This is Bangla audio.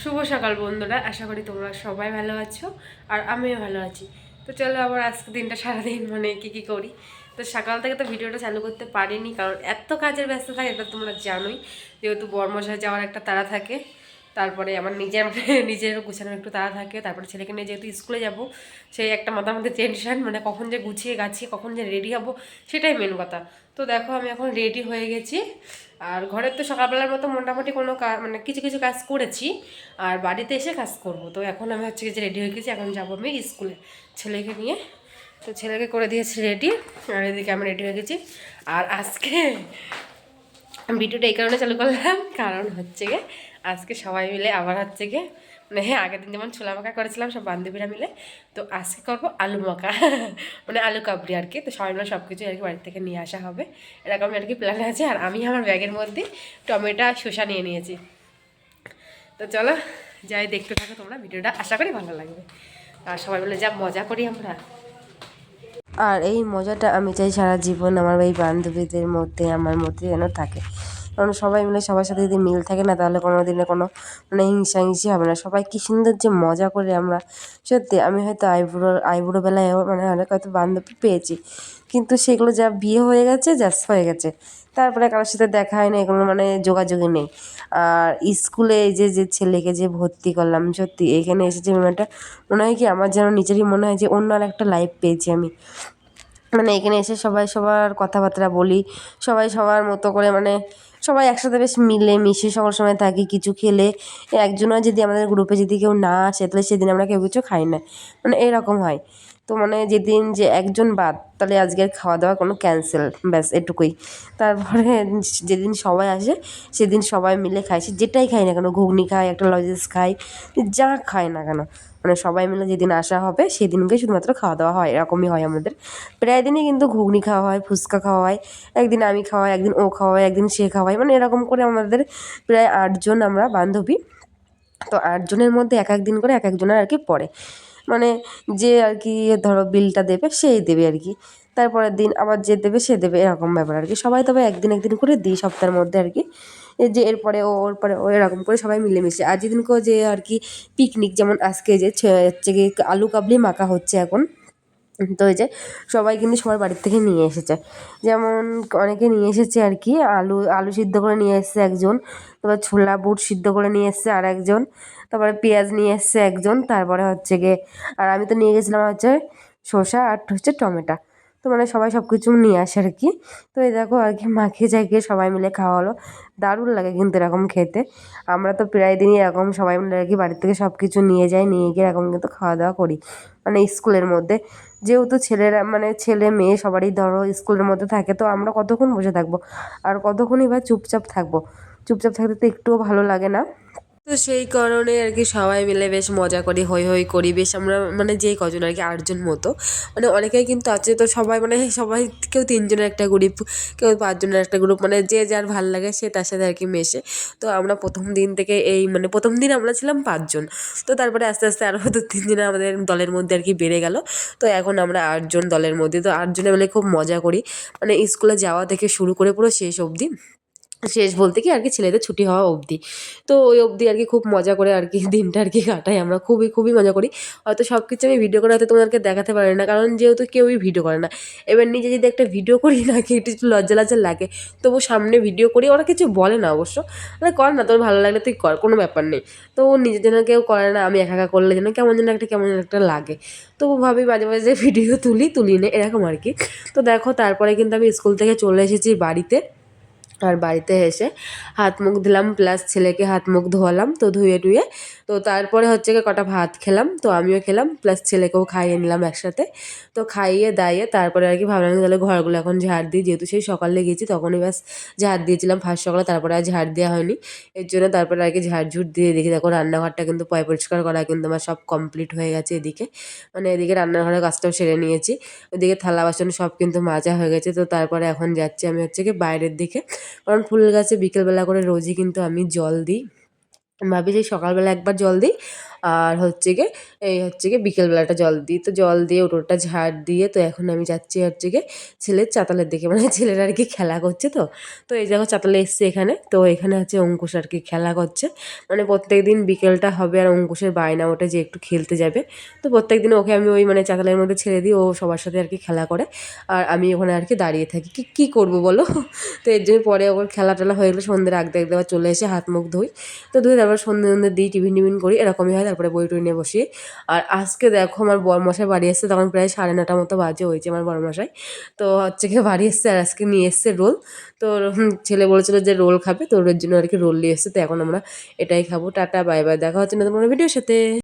শুভ সকাল বন্ধুরা, আশা করি তোমরা সবাই ভালো আছো আর আমিও ভালো আছি। তো চলো আবার আজকে দিনটা সারাদিন মানে কী কী করি। তো সকাল থেকে তো ভিডিওটা চালু করতে পারিনি, কারণ এত কাজের ব্যস্ত থাকে এটা তোমরা জানোই, যেহেতু বর্মশায় যাওয়ার একটা তারা থাকে। তারপরে আমার নিজের নিজের গুছানোর একটু তাড়া থাকে, তারপরে ছেলেকে নিয়ে যেহেতু স্কুলে যাব, সেই একটা মাথার মধ্যে টেনশন মানে কখন যে গুছিয়ে গাছিয়ে কখন যে রেডি হব, সেটাই মেন কথা। তো দেখো আমি এখন রেডি হয়ে গেছি। আর ঘরের তো সকালবেলার মতো মোটামুটি কোনো কাজ মানে কিছু কিছু কাজ করেছি। আর বাড়িতে এসে কাজ করব। তো এখন আমি হচ্ছে যে রেডি হয়ে গেছি, এখন যাব আমি স্কুলে ছেলেকে নিয়ে। তো ছেলেকে করে দিয়েছি রেডি আর এদিকে আমি রেডি হয়ে গেছি। আর আজকে ভিডিওটা এই কারণে চালু করলাম, কারণ হচ্ছে গিয়ে আজকে সবাই মিলে, আবার হচ্ছে গিয়ে মানে হ্যাঁ আগের দিন যেমন ছোলা মাখা করেছিলাম, সব বান্ধবীরা মিলে, তো আজকে করব আলু মাখা মানে আলু কাবড়ি আর কি। তো সবাই মিলে সব কিছু আর কি বাড়ি থেকে নিয়ে আসা হবে। এরকম আর কি প্ল্যান আছে, আর আমি আমার ব্যাগের মধ্যে টমেটো শসা নিয়ে নিয়েছি। তো চলো, যাই দেখতে থাকো তোমরা ভিডিওটা আশা করি ভালো লাগবে। আর সবাই মিলে যা মজা করি আমরা। আর এই মজাটা আমি চাই সারা জীবন আমার এই বান্ধবীদের মধ্যে, আমার মধ্যে যেন থাকে। কারণ সবাই মিলে সবার সাথে যদি মিল থাকে না, তাহলে কোনো দিনে কোনো মানে হিংসা হিংসি হবে না। সবাই কী সুন্দর যে মজা করে আমরা, সত্যি আমি হয়তো আইবুড়ো আইবুড়ো বেলায় মানে অনেক হয়তো বান্ধবী পেয়েছি। কিন্তু সেগুলো যা বিয়ে হয়ে গেছে জাস হয়ে গেছে। তারপরে কারোর সাথে দেখা হয় না এগুলো মানে যোগাযোগই নেই। আর স্কুলে এই যে যে ছেলেকে যে ভর্তি করলাম, সত্যি এখানে এসেছে মেয়েটা মনে হয় কি আমার যেন নিজেরই মনে হয় যে অন্য আর একটা লাইফ পেয়েছি আমি। মানে এখানে এসে সবাই সবার কথাবার্তা বলি, সবাই সবার মতো করে মানে সবাই একসাথে বেশ মিলে, মিশে সকল সময় থাকি, কিছু খেলে। একজনও যদি আমাদের গ্রুপে যদি কেউ না আসে, তাহলে সেদিন আমরা কেউ কিছু খাই না। মানে এরকম হয়। তো মানে যেদিন যে একজন বাদ, তাহলে আজকের খাওয়া দাওয়া কোনো ক্যান্সেল ব্যাস এটুকুই। তারপরে যেদিন সবাই আসে, সেদিন সবাই মিলে খাই, সে যেটাই খাই না কেন, ঘুগনি খাই, একটা লজেস খাই, যা খাই না কেন। মানে সবাই মিলে যেদিন আসা হবে সেদিনকে শুধুমাত্র খাওয়া দাওয়া হয়, এরকমই হয় আমাদের। প্রায় দিনই কিন্তু ঘুগনি খাওয়া হয়, ফুচকা খাওয়া হয়, একদিন আমি খাওয়াই একদিন ও খাওয়াই একদিন সে খাওয়াই মানে এরকম করে আমাদের প্রায় আটজন আমরা বান্ধবী। তো আটজনের মধ্যে এক এক দিন করে এক একজনের আর কি পড়ে। মানে যে আর কি ধরো বিলটা দেবে সেই দেবে আর কি। তারপরের দিন আবার যে দেবে সে দেবে, এরকম ব্যাপার আর কি। সবাই তবে একদিন একদিন করে দিই সপ্তাহের মধ্যে আর কি। যে এরপরে ও ওর পরে ও, এরকম করে সবাই মিলেমিশে। আর যেদিনকেও যে আর কি পিকনিক যেমন আজকে যে হচ্ছে কি আলু কাবলি মাখা হচ্ছে এখন। তো এই যে সবাই কিন্তু সবার বাড়ির থেকে নিয়ে এসেছে। যেমন অনেকে নিয়ে এসেছে আর কি, আলু আলু সিদ্ধ করে নিয়ে এসেছে একজন, তারপর ছোলা, বুট সিদ্ধ করে নিয়ে এসেছে আর একজন, তারপরে পেঁয়াজ নিয়ে এসেছে একজন, তারপরে হচ্ছে গিয়ে, আর আমি তো নিয়ে গেছিলাম হচ্ছে শসা আর হচ্ছে টমেটো। তো মানে সবাই সব কিছু নিয়ে আসে আর কি। তো এই দেখো আর কি, মাখিয়ে চাখিয়ে সবাই মিলে খাওয়া হলো। দারুণ লাগে কিন্তু এরকম খেতে। আমরা তো প্রায় দিনই এরকম সবাই মিলে আর কি বাড়ির থেকে সব কিছু নিয়ে যাই, নিয়ে গিয়ে এরকম কিন্তু খাওয়া দাওয়া করি। মানে স্কুলের মধ্যে। যেহেতু ছেলেরা মানে ছেলে মেয়ে সবারই ধরো স্কুলের মধ্যে থাকে, তো আমরা কতক্ষণ বসে থাকব? আর কতক্ষণই বা চুপচাপ থাকব? চুপচাপ থাকতে তো একটুও ভালো লাগে না। তো সেই কারণে আর কি সবাই মিলে বেশ মজা করি হই হই করি। বেশ আমরা মানে যেই কজন আর কি আটজন মতো। মানে অনেকেই কিন্তু আছে, তো সবাই মানে সবাই কেউ তিনজনের একটা গ্রুপ কেউ পাঁচজনের একটা গ্রুপ মানে যে যার ভালো লাগে সে তার সাথে আর কি মেশে। তো আমরা প্রথম দিন থেকে এই মানে প্রথম দিন আমরা ছিলাম পাঁচজন। তো তারপরে আস্তে আস্তে আরও দু, তিন দিন আমাদের দলের মধ্যে আর কি বেড়ে গেল। তো এখন আমরা আটজন দলের মধ্যে, তো আটজনে মিলে খুব মজা করি। মানে স্কুলে যাওয়া থেকে শুরু করে পুরো শেষ অবধি। শেষ বলতে কি আর কি ছেলেদের ছুটি হওয়া অবধি। তো ওই অবধি আর কি খুব মজা করে আর কি দিনটা আর কি কাটাই আমরা। খুবই খুবই মজা করি। হয়তো সব কিছু আমি ভিডিও করে হয়তো তোমাদেরকে দেখাতে পারি না, কারণ যেহেতু কেউই ভিডিও করে না। এবার নিজে যদি একটা ভিডিও করি না, কি একটু লজ্জা লজ্জা লাগে। তবু সামনে ভিডিও করি, ওরা কিছু বলে না অবশ্য। মানে কর না, তোর ভালো লাগলে তুই কর, কোনো ব্যাপার নেই। তো ও নিজের জন্য কেউ করে না, আমি একা একা করলে যেন কেমন যেন একটা, কেমন একটা লাগে। তো ভাবি মাঝে মাঝে ভিডিও তুলি তুলি নে, এরকম আর কি তো দেখো, তারপরে কিন্তু আমি স্কুল থেকে চলে এসেছি বাড়িতে। আর বাড়িতে এসে হাত মুখ ধুলাম প্লাস ছেলেকে হাত মুখ ধোয়ালাম, তো ধুয়ে টুয়ে, তো তারপরে হচ্ছে কটা ভাত খেলাম, তো আমিও খেলাম প্লাস ছেলেকেও খাইয়ে নিলাম একসাথে, তো খাইয়ে দাইয়ে তারপরে আর কি ভাবলাম তাহলে ঘরগুলো এখন ঝাড় দিই, যেহেতু সেই সকালে গেছি, তখনই ব্যাস ঝাড় দিয়েছিলাম ফার্স্ট সকালে, তারপরে আর ঝাড় দেওয়া হয়নি, এর জন্য তারপরে আর কি ঝাড় ঝুট দিয়ে দেখি, দেখো রান্নাঘরটা কিন্তু পয় পরিষ্কার করা, কিন্তু আমার সব কমপ্লিট হয়ে গেছে এদিকে মানে এদিকে রান্নাঘরের কাজটাও সেরে নিয়েছি ওদিকে থালা বাসন সব কিন্তু মাজা হয়ে গেছে, তো তারপরে এখন যাচ্ছি আমি হচ্ছে কি বাইরের দিকে কারণ ফুল গাছে বিকেলবেলা করে রোজই কিন্তু আমি জল দিই। ভাবি যে সকালবেলা একবার জল দিই। আর হচ্ছে গিয়ে, এই হচ্ছে গিয়ে বিকেলবেলাটা জল দিই। তো জল দিয়ে উঠোনটা ঝাড় দিয়ে তো এখন আমি যাচ্ছি হচ্ছে গিয়ে ছেলের চাতালের দিকে। মানে ছেলেরা আর কি খেলা করছে তো। তো এই জায়গা চাতালে এসছে এখানে। তো এখানে হচ্ছে অঙ্কুশ আর কি খেলা করছে। মানে প্রত্যেক দিন বিকেলটা হবে আর অঙ্কুশের বায়না ওঠে যে একটু খেলতে যাবে। তো প্রত্যেক দিন ওকে আমি ওই মানে চাতালের মধ্যে ছেড়ে দিই, ও সবার সাথে আর কি খেলা করে। আর আমি ওখানে আর কি দাঁড়িয়ে থাকি। কি, কী করব বলো? তো এর জন্য পরে ওর খেলা টেলা হয়ে গেলে। সন্ধ্যে আগ আবার চলে এসে হাত মুখ ধুই। তো ধুয়ে তারপর সন্ধ্যে সন্ধ্যে দিই টিফিন টিফিন করি। এরকমই হয় তারপরে বই টই নিয়ে বসি। আর আজকে দেখো আমার বরমশাই বাড়ি এসছে, তখন প্রায় সাড়ে নটা মতো বাজে হয়েছে আমার বরমশাই। তো হচ্ছে কি বাড়ি এসছে আর আজকে নিয়ে এসছে রোল। তো ছেলে বলেছিল যে রোল খাবে, তো ওর জন্য আর কি রোল নিয়ে এসছে। তো এখন আমরা এটাই খাব। Tata, bye bye. দেখা হচ্ছে না তোমার ভিডিওর সাথে।